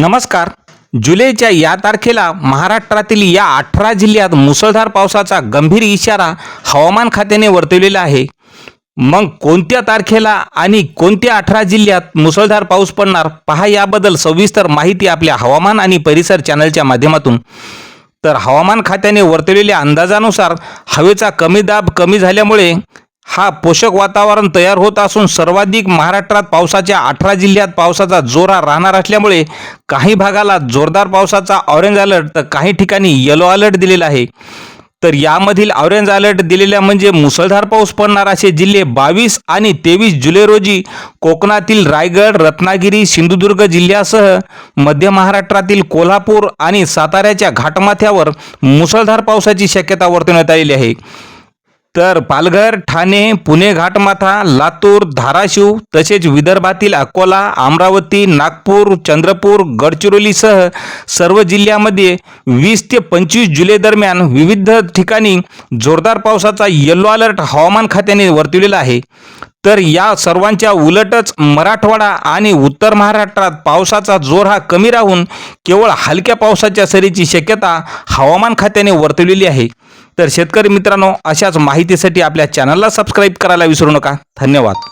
नमस्कार. जुलैच्या या तारखेला महाराष्ट्रातील या अठरा जिल्ह्यात मुसळधार पावसाचा गंभीर इशारा हवामान खात्याने वर्तवलेला आहे. मग कोणत्या तारखेला आणि कोणत्या अठरा जिल्ह्यात मुसळधार पाऊस पडणार पहा याबद्दल सविस्तर माहिती आपल्या हवामान आणि परिसर चॅनलच्या माध्यमातून. तर हवामान खात्याने वर्तवलेल्या अंदाजानुसार हवेचा कमी दाब कमी झाल्यामुळे हा पोषक वातावरण तयार होत असून सर्वाधिक महाराष्ट्रात पावसाच्या अठरा जिल्ह्यात पावसाचा जोरा राहणार असल्यामुळे काही भागाला जोरदार पावसाचा ऑरेंज अलर्ट तर काही ठिकाणी येलो अलर्ट दिलेला आहे. तर यामधील ऑरेंज अलर्ट दिलेल्या म्हणजे मुसळधार पाऊस पडणार असे जिल्हे बावीस आणि तेवीस जुलै रोजी कोकणातील रायगड रत्नागिरी सिंधुदुर्ग जिल्ह्यासह मध्य महाराष्ट्रातील कोल्हापूर आणि साताऱ्याच्या घाटमाथ्यावर मुसळधार पावसाची शक्यता वर्तवण्यात आलेली आहे. तर पालघर ठाणे पुणे घाटमाथा लातूर धाराशिव तसेच विदर्भातील अकोला अमरावती नागपूर चंद्रपूर गडचिरोलीसह सर्व जिल्ह्यामध्ये वीस ते पंचवीस जुलै दरम्यान विविध ठिकाणी जोरदार पावसाचा येलो अलर्ट हवामान खात्याने वर्तवलेला आहे. तर या सर्वांच्या उलटच मराठवाडा आणि उत्तर महाराष्ट्रात पावसाचा जोर हा कमी राहून केवळ हलक्या पावसाच्या सरीची शक्यता हवामान खात्याने वर्तवलेली आहे. तर शेतकरी मित्रांनो अशाच माहितीसाठी आपल्या चॅनलला सबस्क्राईब करायला विसरू नका. धन्यवाद.